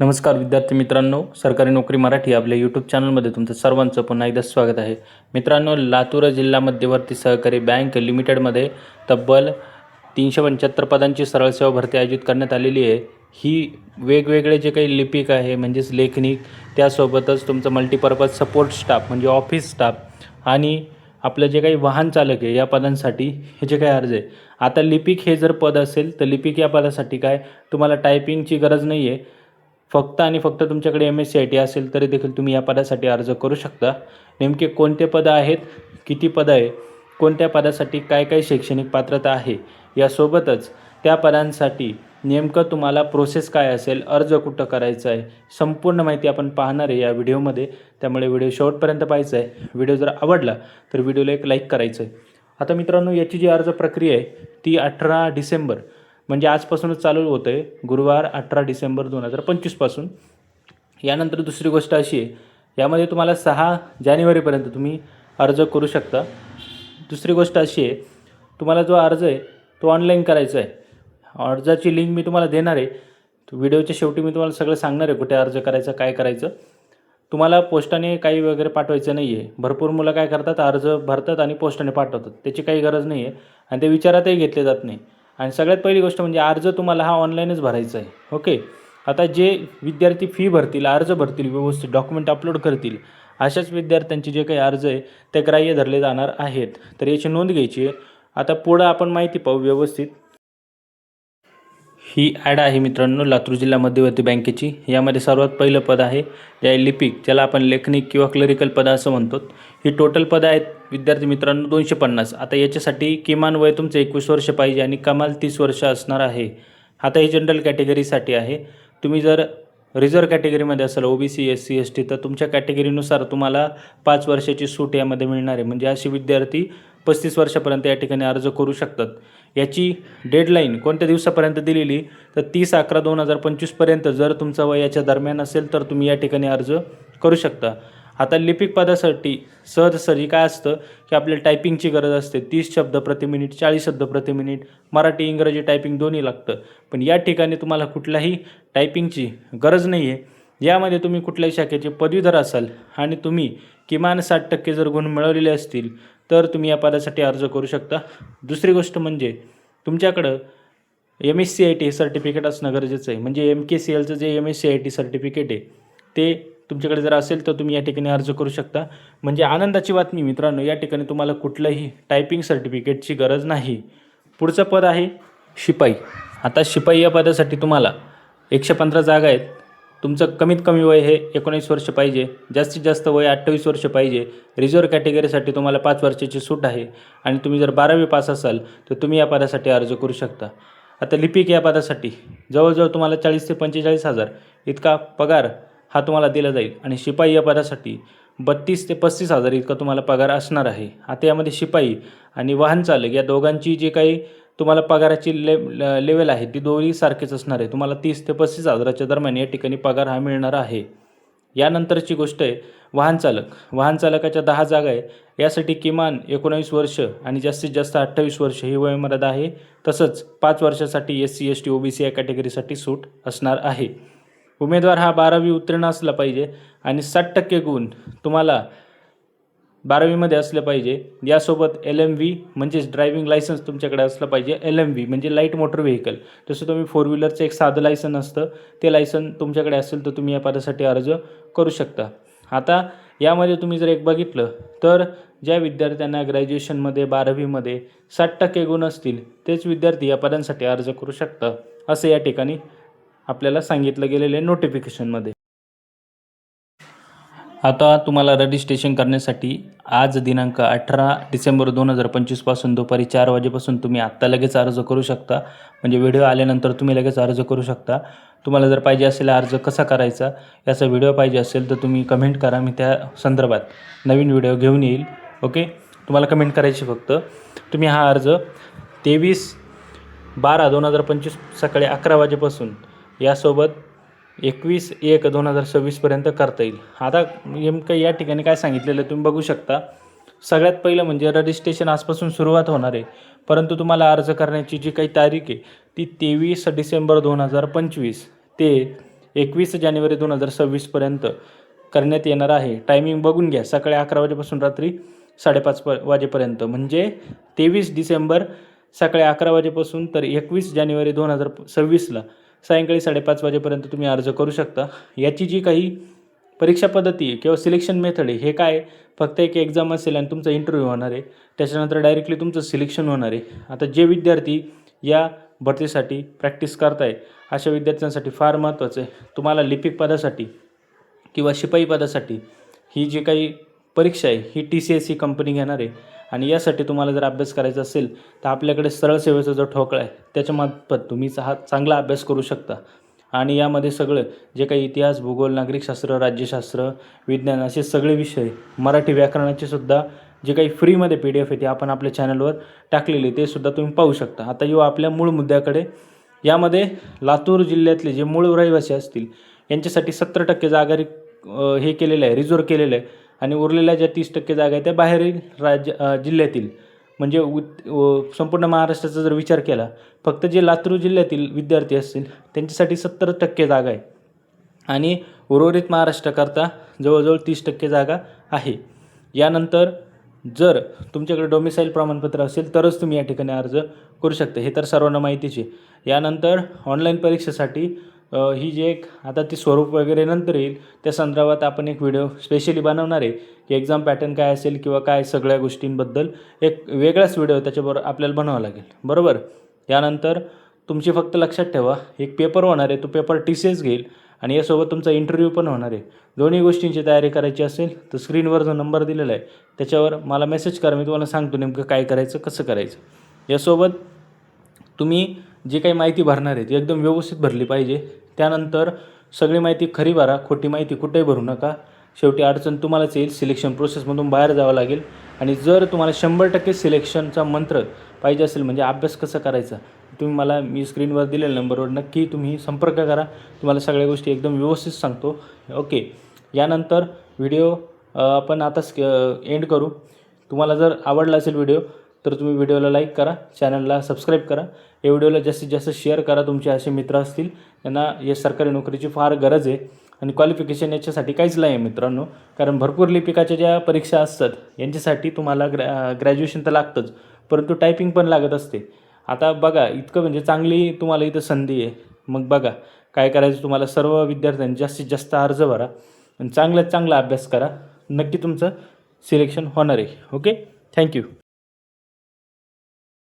नमस्कार विद्यार्थी मित्रांनो सरकारी नोकरी मराठी आपल्या यूट्यूब चॅनलमध्ये तुमचं सर्वांचं पुन्हा एकदा स्वागत आहे. मित्रांनो लातूर जिल्हा मध्यवर्ती सहकारी बँक लिमिटेडमध्ये तब्बल तीनशे पंच्याहत्तर पदांची सरळ सेवा भरती आयोजित करण्यात आलेली आहे. ही वेगवेगळे जे काही लिपिक आहे म्हणजेच लेखनिक त्यासोबतच तुमचं मल्टीपर्पज सपोर्ट स्टाफ म्हणजे ऑफिस स्टाफ आणि आपलं जे काही वाहन चालक आहे या पदांसाठी हे जे काही अर्ज आहे. आता लिपिक हे जर पद असेल तर लिपिक या पदासाठी काय? तुम्हाला टायपिंगची गरज नाही आहे फक्त आणि फक्त तुमच्याकडे M S C I T असेल तरी देखील तुम्ही या पदासाठी अर्ज करू शकता. नेमके कोणते पदं आहेत किती पदं आहे कोणत्या पदासाठी काय काय शैक्षणिक पात्रता आहे यासोबतच त्या पदांसाठी नेमकं तुम्हाला प्रोसेस काय असेल अर्ज कुठं करायचा आहे संपूर्ण माहिती आपण पाहणार आहे या व्हिडिओमध्ये. त्यामुळे व्हिडिओ शेवटपर्यंत पाहायचा आहे. व्हिडिओ जर आवडला तर व्हिडिओला एक लाईक करायचं आहे. आता मित्रांनो याची जी अर्ज प्रक्रिया आहे ती अठरा डिसेंबर म्हणजे आजपासूनच चालू होतं आहे गुरुवार अठरा डिसेंबर दोन हजार पंचवीसपासून यानंतर दुसरी गोष्ट अशी आहे यामध्ये तुम्हाला सहा जानेवारीपर्यंत तुम्ही अर्ज करू शकता. दुसरी गोष्ट अशी आहे तुम्हाला जो अर्ज आहे तो ऑनलाईन करायचा आहे. अर्जाची लिंक मी तुम्हाला देणार आहे. व्हिडिओच्या शेवटी मी तुम्हाला सगळं सांगणार आहे कुठे अर्ज करायचा काय करायचं. तुम्हाला पोस्टाने काही वगैरे पाठवायचं नाही आहे भरपूर मुलं काय करतात अर्ज भरतात आणि पोस्टाने पाठवतात. त्याची काही गरज नाही आहे आणि ते विचारातही घेतले जात नाही. आणि सगळ्यात पहिली गोष्ट म्हणजे अर्ज तुम्हाला हा ऑनलाईनच भरायचा आहे. ओके आता जे विद्यार्थी फी भरतील अर्ज भरतील व्यवस्थित डॉक्युमेंट अपलोड करतील अशाच विद्यार्थ्यांचे जे काही अर्ज आहे ते ग्राह्य धरले जाणार आहेत. तर याची नोंद घ्यायची आहे. आता पुढं आपण माहिती पाहू व्यवस्थित. ही ॲड आहे मित्रांनो लातूर जिल्हा मध्यवर्ती बँकेची. यामध्ये सर्वात पहिलं पद आहे जे आहे लिपिक ज्याला आपण लेखनिक किंवा क्लरिकल पद असं म्हणतो. ही टोटल पदं आहेत विद्यार्थी मित्रांनो दोनशे पन्नास. आता याच्यासाठी किमान वय तुमचं एकवीस वर्ष पाहिजे आणि कमाल तीस वर्ष असणार आहे. आता ही जनरल कॅटेगरीसाठी आहे. तुम्ही जर रिझर्व कॅटेगरीमध्ये असाल O B C S C S T तर तुमच्या कॅटेगरीनुसार तुम्हाला पाच वर्षाची सूट यामध्ये मिळणार आहे. म्हणजे असे विद्यार्थी पस्तीस वर्षापर्यंत या ठिकाणी अर्ज करू शकतात. याची डेडलाईन कोणत्या दिवसापर्यंत दिलेली? तर तीस अकरा दोन हजार पंचवीसपर्यंत जर तुमचं वय याच्या दरम्यान असेल तर तुम्ही या ठिकाणी अर्ज करू शकता. आता लिपिक पदासाठी सहजसहजी काय असतं? की आपल्याला टायपिंगची गरज असते. तीस शब्द प्रति मिनिट चाळीस शब्द प्रति मिनिट मराठी इंग्रजी टायपिंग दोन्ही लागतं. पण या ठिकाणी तुम्हाला कुठल्याही टायपिंगची गरज नाही आहे यामध्ये तुम्ही कुठल्याही शाखेचे पदवीधर असाल आणि तुम्ही किमान साठ टक्के जर गुण मिळवलेले असतील तर तुम्ही या पदासाठी अर्ज करू शकता. दुसरी गोष्ट म्हणजे तुमच्याकडं M S C I T हे सर्टिफिकेट असणं गरजेचं आहे. म्हणजे एम के सी एलचं जे M S C I T certificate आहे ते तुमच्याकडे जर असेल तर तुम्ही या ठिकाणी अर्ज करू शकता. म्हणजे आनंदाची बातमी मित्रांनो या ठिकाणी तुम्हाला कुठलंही टायपिंग सर्टिफिकेटची गरज नाही. पुढचं पद आहे शिपाई. आता शिपाई या पदासाठी तुम्हाला एकशे पंधरा जागा आहेत. तुमचं कमीत कमी वय हे एकोणीस वर्ष पाहिजे जास्तीत जास्त वय अठ्ठावीस वर्ष पाहिजे. रिझर्व कॅटेगरीसाठी तुम्हाला पाच वर्षाची सूट आहे आणि तुम्ही जर बारावी पास असाल तर तुम्ही या पदासाठी अर्ज करू शकता. आता लिपिक या पदासाठी जवळजवळ तुम्हाला चाळीस ते पंचेचाळीस हजार इतका पगार हा तुम्हाला दिला जाईल आणि शिपाई या पदासाठी बत्तीस ते पस्तीस हजार इतका तुम्हाला पगार असणार आहे. आता यामध्ये शिपाई आणि वाहन चालक या दोघांची जी काही तुम्हाला पगाराची ले लेवल आहे ती दोन्ही सारखीच असणार आहे. तुम्हाला तीस ते पस्तीस हजाराच्या दरम्यान या ठिकाणी पगार हा मिळणार आहे. यानंतरची गोष्ट आहे वाहनचालक वाहनचालकाच्या वाहन चालकाच्या दहा जागा आहे. यासाठी किमान एकोणावीस वर्ष आणि जास्तीत जास्त अठ्ठावीस वर्ष ही वयोमर्यादा आहे. तसंच पाच वर्षासाठी S C S T O B C या कॅटेगरीसाठी सूट असणार आहे. उमेदवार हा बारावी उत्तीर्ण असला पाहिजे आणि साठ टक्के गुण तुम्हाला बारावीमध्ये असलं पाहिजे. यासोबत एल एम व्ही म्हणजेच ड्रायव्हिंग लायसन्स तुमच्याकडे असलं पाहिजे. एल एम व्ही म्हणजे लाइट मोटर व्हेकल जसं तुम्ही फोर व्हीलरचं एक साधं लायसन असतं ते लायसन तुमच्याकडे असेल तर तुम्ही या पदासाठी अर्ज करू शकता. आता यामध्ये तुम्ही जर एक बघितलं तर ज्या विद्यार्थ्यांना ग्रॅज्युएशनमध्ये बारावीमध्ये साठ टक्के गुण असतील तेच विद्यार्थी या पदांसाठी अर्ज करू शकता. असं या ठिकाणी आपल्याला सांगितलं गेलेलं आहे नोटिफिकेशनमध्ये आता तुम्हाला रजिस्ट्रेशन करण्यासाठी आज दिनांक अठरा डिसेंबर दोन हजार पंचवीसपासून दुपारी चार वाजेपासून तुम्ही आत्ता लगेच अर्ज करू शकता. म्हणजे व्हिडिओ आल्यानंतर तुम्ही लगेच अर्ज करू शकता. तुम्हाला जर पाहिजे असेल अर्ज कसा करायचा याचा व्हिडिओ पाहिजे असेल तर तुम्ही कमेंट करा. मी त्या संदर्भात नवीन व्हिडिओ घेऊन येईल. ओके? तुम्हाला कमेंट करायची फक्त. तुम्ही हा अर्ज तेवीस बारा दोन हजार पंचवीस सकाळी अकरा वाजेपासून यासोबत एकवीस एक दोन हजार सव्वीसपर्यंत करता येईल. आता नेमकं या ठिकाणी काय सांगितलेलं आहे तुम्ही बघू शकता. सगळ्यात पहिलं म्हणजे रजिस्ट्रेशन आजपासून सुरुवात होणार आहे. परंतु तुम्हाला अर्ज करण्याची जी काही तारीख आहे ती तेवीस डिसेंबर दोन हजार पंचवीस ते एकवीस जानेवारी दोन हजार सव्वीसपर्यंत करण्यात येणार आहे. टायमिंग बघून घ्या. सकाळी अकरा वाजेपासून रात्री साडेपाच प वाजेपर्यंत. म्हणजे तेवीस डिसेंबर सकाळी अकरा वाजेपासून तर एकवीस जानेवारी दोन हजार सव्वीसला सायंकाळी साडेपाच वाजेपर्यंत तुम्ही अर्ज करू शकता. याची जी काही परीक्षा पद्धती आहे किंवा सिलेक्शन मेथड आहे हे काय फक्त एक एक्झाम असेल आणि तुमचा इंटरव्ह्यू होणार आहे. त्याच्यानंतर डायरेक्टली तुमचं सिलेक्शन होणार आहे. आता जे विद्यार्थी या भरतीसाठी प्रॅक्टिस करताय अशा विद्यार्थ्यांसाठी फार महत्त्वाचं आहे. तुम्हाला लिपिक पदासाठी किंवा शिपाई पदासाठी ही जी काही परीक्षा आहे ही टी सी एस ही कंपनी घेणार आहे. आणि यासाठी तुम्हाला जर अभ्यास करायचा असेल तर आपल्याकडे सरळ सेवेचा जो ठोकळा आहे त्याच्यामार्फत तुम्ही हा चांगला अभ्यास करू शकता. आणि यामध्ये सगळं जे काही इतिहास भूगोल नागरिकशास्त्र राज्यशास्त्र विज्ञान असे सगळे विषय मराठी व्याकरणाचे सुद्धा जे काही फ्रीमध्ये पी डी एफ आहे ते आपण आपल्या चॅनलवर टाकलेले ते सुद्धा तुम्ही पाहू शकता. आता येऊ आपल्या मूळ मुद्द्याकडे. यामध्ये लातूर जिल्ह्यातले जे मूळ रहिवासी असतील यांच्यासाठी सत्तर टक्के जागा हे केलेलं आहे रिझर्व केलेलं आहे. आणि उरलेल्या ज्या तीस टक्के जागा आहेत त्या बाहेरील राज्य जिल्ह्यातील. म्हणजे उत संपूर्ण महाराष्ट्राचा जर विचार केला फक्त जे लातूर जिल्ह्यातील विद्यार्थी असतील त्यांच्यासाठी सत्तर टक्के जागा आहे. आणि उर्वरित महाराष्ट्राकरता जवळजवळ तीस टक्के जागा आहे. यानंतर जर तुमच्याकडे डोमिसाईल प्रमाणपत्र असेल तरच तुम्ही या ठिकाणी अर्ज करू शकता. हे तर सर्वांना माहितीचे यानंतर ऑनलाईन परीक्षेसाठी ही जी एक आता ती स्वरूप वगैरे नंतर येईल त्या संदर्भात आपण एक व्हिडिओ स्पेशली बनवणार आहे. की एक्झाम पॅटर्न काय असेल किंवा काय सगळ्या गोष्टींबद्दल एक वेगळाच व्हिडिओ त्याच्याबरोबर आपल्याला बनवावा लागेल. बरोबर? यानंतर तुमची फक्त लक्षात ठेवा एक पेपर होणार आहे तो पेपर टी सी एस घेईल आणि यासोबत तुमचा इंटरव्ह्यू पण होणार आहे. दोन्ही गोष्टींची तयारी करायची असेल तर स्क्रीनवर जो नंबर दिलेला आहे त्याच्यावर मला मेसेज करा मी तुम्हाला सांगतो नेमकं काय करायचं कसं करायचं. यासोबत तुम्ही जी काही माहिती भरणार आहे ती एकदम व्यवस्थित भरली पाहिजे. त्यानंतर सगळी माहिती खरी भरा खोटी माहिती कुठेही भरू नका. शेवटी अडचण तुम्हालाच येईल सिलेक्शन प्रोसेसमधून बाहेर जावं लागेल. आणि जर तुम्हाला शंभर टक्के सिलेक्शनचा मंत्र पाहिजे असेल म्हणजे अभ्यास कसा करायचा तुम्ही मला मी स्क्रीनवर दिलेल्या नंबरवर नक्की तुम्ही संपर्क करा. तुम्हाला सगळ्या गोष्टी एकदम व्यवस्थित सांगतो. ओके. यानंतर व्हिडिओ आपण आता एंड करू. तुम्हाला जर आवडला असेल व्हिडिओ तर तुम्ही व्हिडिओला लाईक करा चॅनलला सबस्क्राईब करा. या व्हिडिओला जास्तीत जास्त शेअर करा तुमचे असे मित्र असतील. त्यांना या सरकारी नोकरीची फार गरज आहे आणि क्वालिफिकेशन याच्यासाठी काहीच नाही आहे मित्रांनो. कारण भरपूर लिपिकाच्या ज्या परीक्षा असतात यांच्यासाठी तुम्हाला ग्रॅ ग्रॅज्युएशन तर लागतंच परंतु टायपिंग पण लागत असते. आता बघा इतकं म्हणजे चांगली तुम्हाला इथं संधी आहे. मग बघा काय करायचं तुम्हाला? सर्व विद्यार्थ्यांनी जास्तीत जास्त अर्ज भरा आणि चांगल्यात चांगला अभ्यास करा. नक्की तुमचं सिलेक्शन होणार आहे. Okay thank you